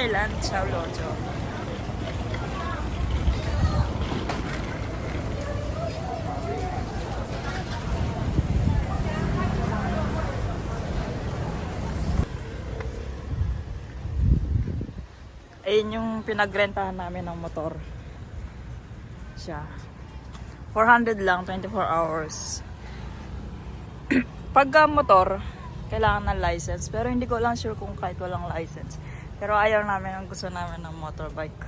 Island, Xiaolojo. Ayun yung pinagrentahan namin ng motor. Siya. 400 lang, 24 hours. Pagka motor, kailangan ng license. Pero hindi ko lang sure kung kahit walang license. Pero ayaw namin, ang gusto namin ng motorbike.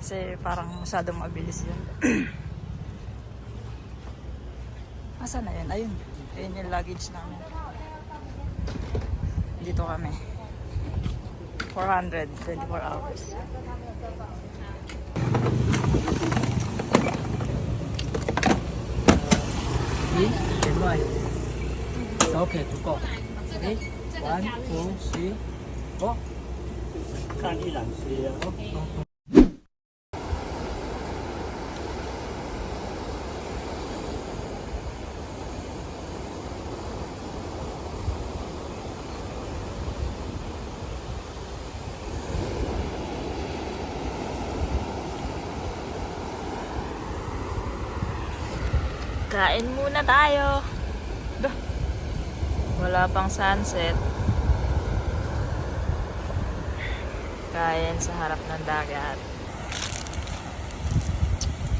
Kasi parang masyadong mabilis yun. Asa na yun? Ayun. Ayun yung luggage namin. Dito kami. 400, 24 hours. Yes, okay, 足够。Okay, 1, 2, 3, kanila si ano. Kain muna tayo. Wala pang sunset. Kain sa harap ng dagat.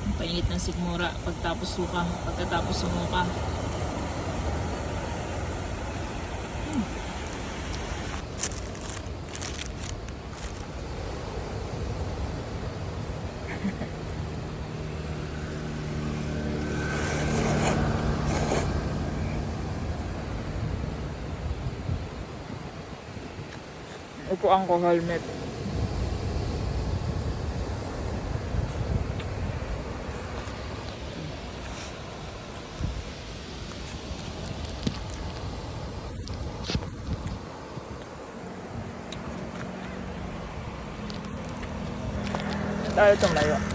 Ang painit ng sigmura pagtapos suka, pagkatapos sumuka. Hmm. Upuan ko helmet. Tayo tumayo.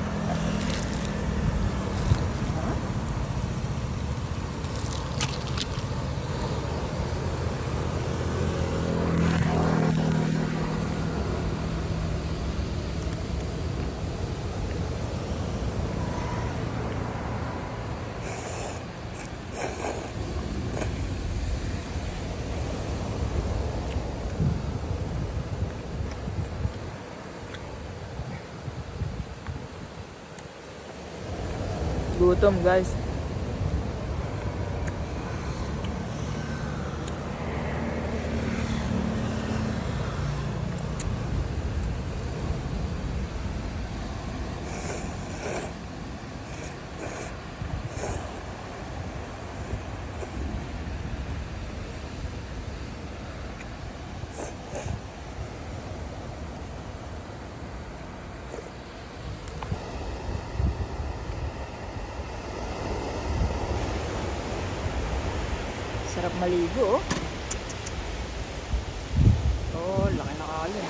Gutom guys. Sarap maligo, oh. Oh, laki ng alon.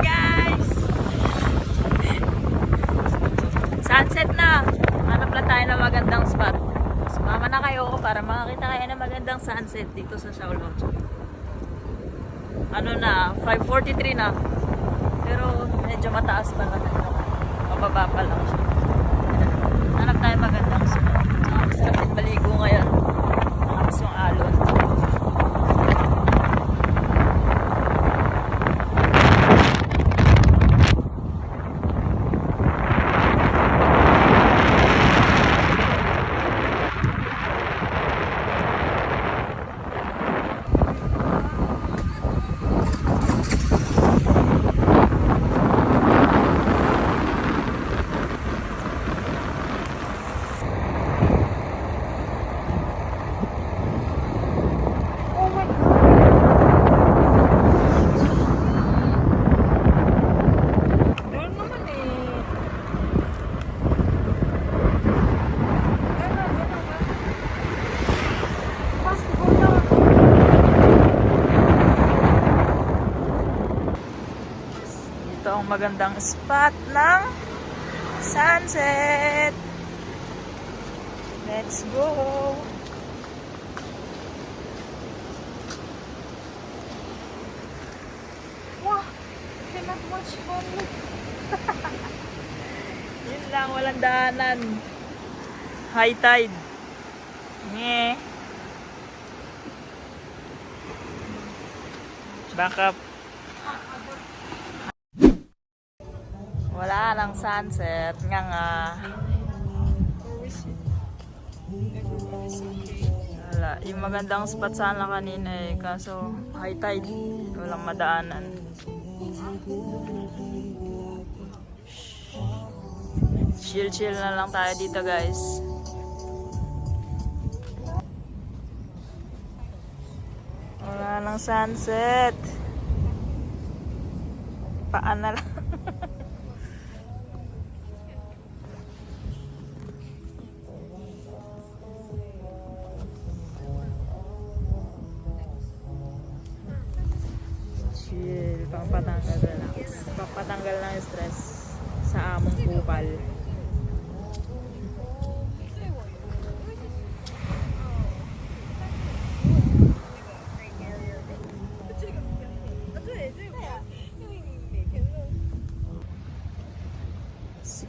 guys! Sunset na! Hanap lang tayo ng magandang spot. Sumama na kayo para makakita kayo ng magandang sunset dito sa Shaoloncho. Ano na, 5.43 na. Pero medyo mataas pa na. Mababa pa lang siya. Hanap tayo magandang magandang spot ng sunset. Let's go! Wow! Cannot watch only. Yun lang, walang daanan. High tide. Nye. Back up. Wala lang sunset. Nga nga. Wala. Yung magandang spot sana kanina eh. Kaso high tide. Walang madaanan. Chill-chill na lang tayo dito guys. Wala nang sunset. Paan na lang.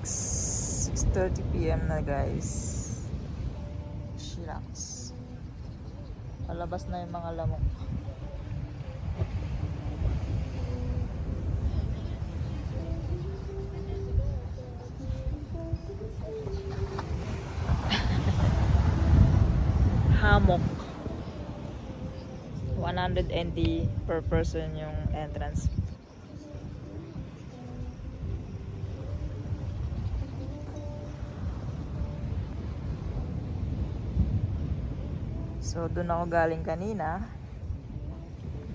6.30pm na guys. Shiraks. Palabas na yung mga lamok. Hamok. 120 per person yung entrance So, doon ako galing kanina.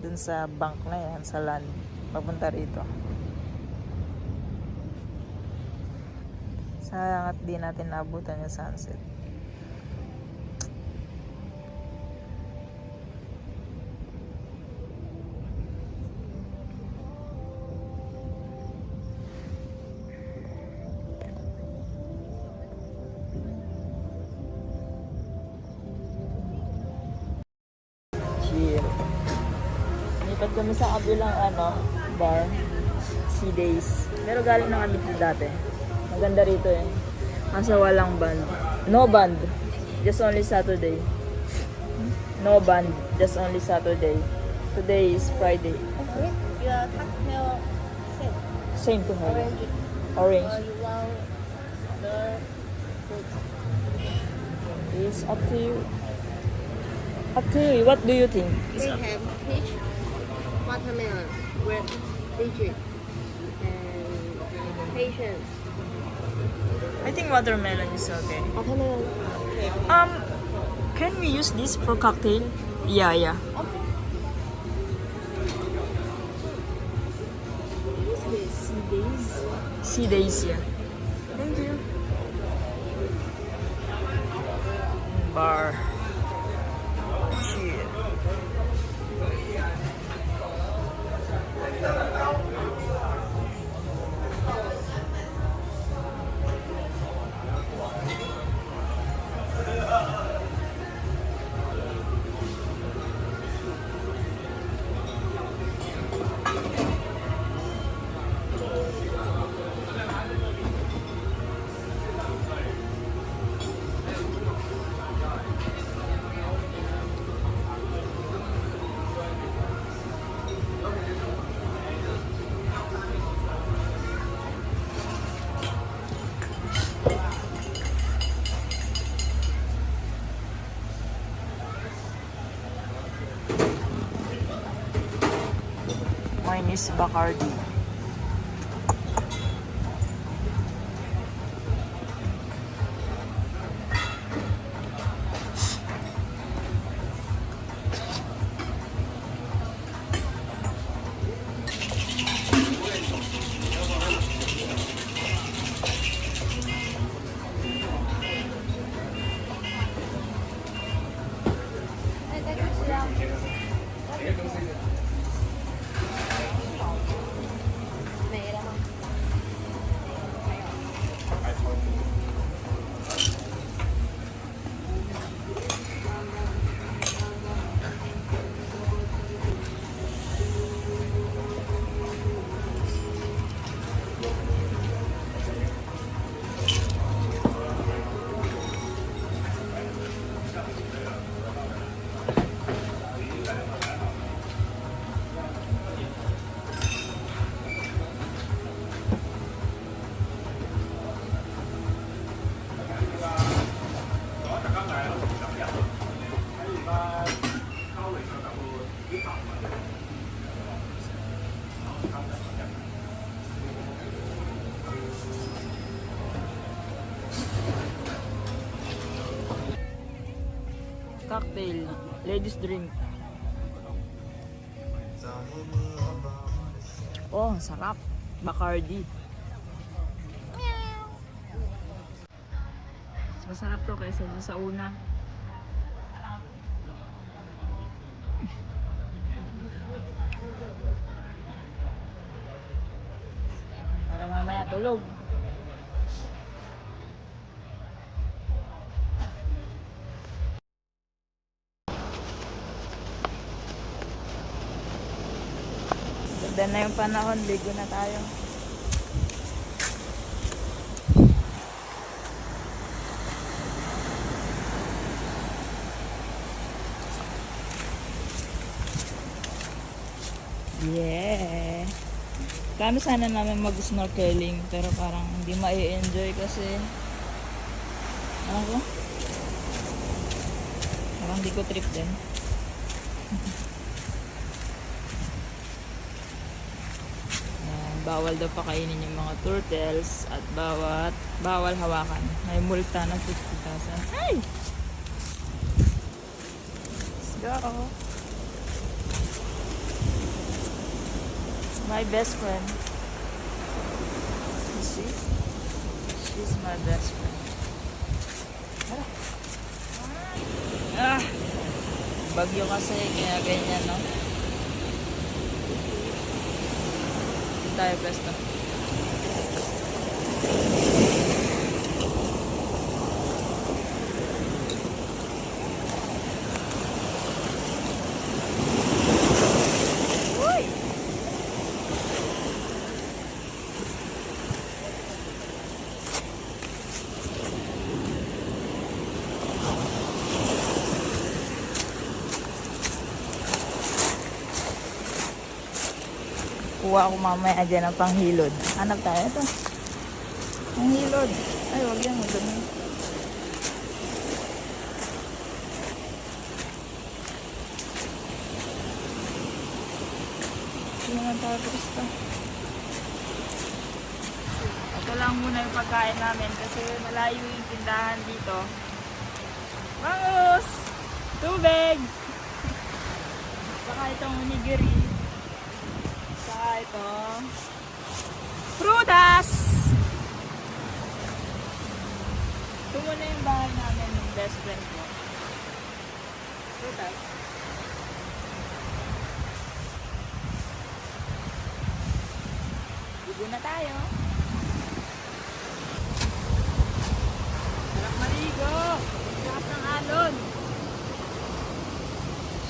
Doon sa bank na yan, sa land. Papunta rito. Sayang at di natin naabutan yung sunset. Lipat kami sa kabilang ano, bar. Sea Days. Pero galing na kami dito dati. Maganda rito eh. Kaso walang band. No band. Just only Saturday. No band. Just only Saturday. Today is Friday. With your cocktail set, Same to her. orange, Orange. or you want the fruit? It's up to you. Up to you. What do you think? We have peach, watermelon, grape, lychee, and patience. I think watermelon is okay. Watermelon. Um, can we use this for cocktail? Yeah, yeah. Okay. This? This? Sea days, yeah. Thank you. Bar. Is Bacardi. Cocktail. Ladies drink. Oh, sarap. Bacardi. Mas Masarap to kaysa sa una. Ganda na yung panahon, ligo na tayo. Yeah. Plano sana namin mag-snorkeling pero parang hindi ma-enjoy kasi ano ko? Parang di ko trip din. bawal daw pakainin yung mga turtles at bawat bawal hawakan. May multa ng 50,000. Ay! Let's go! My best friend. You see? She's my best friend. Ah! ah. Bagyo kasi, kaya ganyan, no? Tayo best, Kuha ako mamaya dyan ng panghilod. Hanap tayo ito. Panghilod. Ay, wag yan. Hindi naman tayo gusto. Ito lang muna yung pagkain namin kasi malayo yung tindahan dito. Bangus! Tubig! Saka itong onigiri. Ito. Prutas! Ito muna yung bahay namin ng best friend ko. Prutas. Ligo na tayo. Sarap maligo. Lakas ng alon.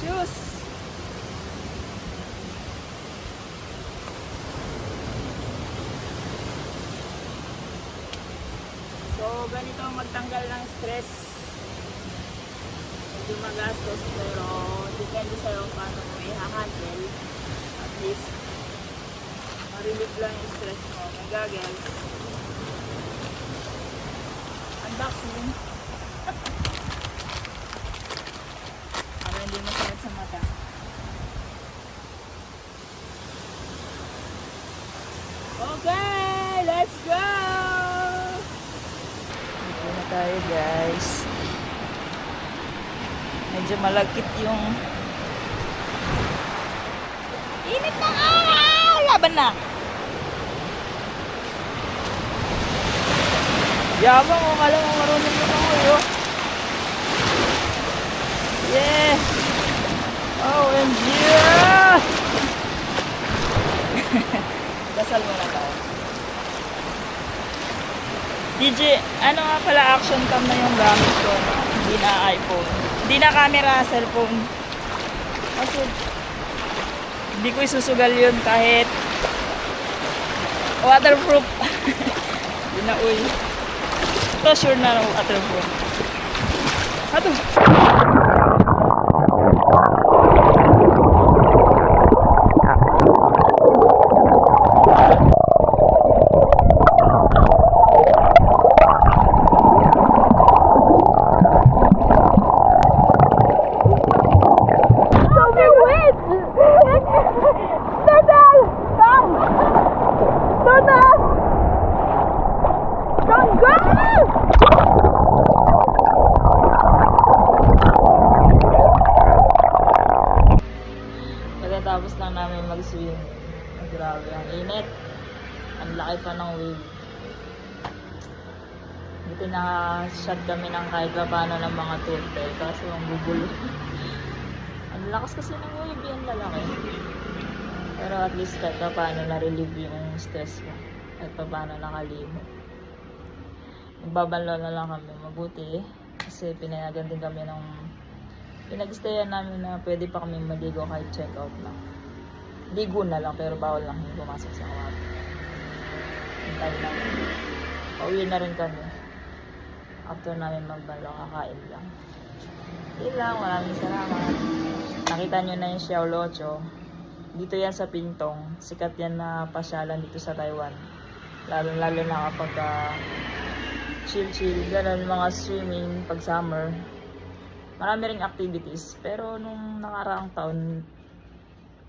Shoes. So, ganito ang magtanggal ng stress. Medyo magastos, pero depende sa'yo paano mo i-handle. At least, ma-relieve lang yung stress mo. May goggles. Unboxing. Para hindi masakit sa mata. Okay, let's go! Dito na tayo guys. Medyo malagkit yung init ng araw! Laban na! Yabang mo, kala mo marunong mo ng uyo. Yeah! OMG! Dasal muna tayo. DJ, ano nga pala action cam na yung gamit ko? Hindi na iPhone. Hindi na camera, cellphone. Kasi, hindi ko isusugal yun kahit waterproof. Hindi na uy. Ito sure na waterproof. Ato. So we win! Total! Come! Total! Don't go! wave. Buti naka-shot kami ng kahit pa paano ng mga turtle. Kaso ang gugulo. ang lakas kasi ng wave yan lalaki. Pero at least kahit pa paano na-relieve yung stress ko. Kahit pa paano nakalimot. Magbabanlaw na lang kami. Mabuti. Kasi pinayagan din kami ng pinag-stayan namin na pwede pa kami maligo kahit check out na. Ligo na lang pero bawal lang yung pumasok sa kwarto. Hintay lang. Pauwi na rin kami. After namin magbalo, kakain lang. Yun lang, maraming salamat. Nakita nyo na yung Xiao Locho. Dito yan sa Pintong. Sikat yan na pasyalan dito sa Taiwan. Lalo-lalo na kapag ah, chill-chill, ganun, mga swimming pag summer. Marami ring activities. Pero nung nakaraang taon,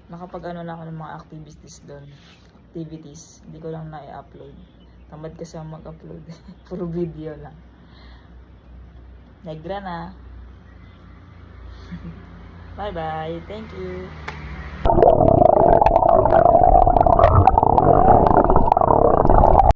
nakapag ano na ako ng mga activities doon. Activities. Hindi ko lang na-upload. Tamad kasi ako mag-upload. Puro video lang. Negra na. Bye bye. Thank you.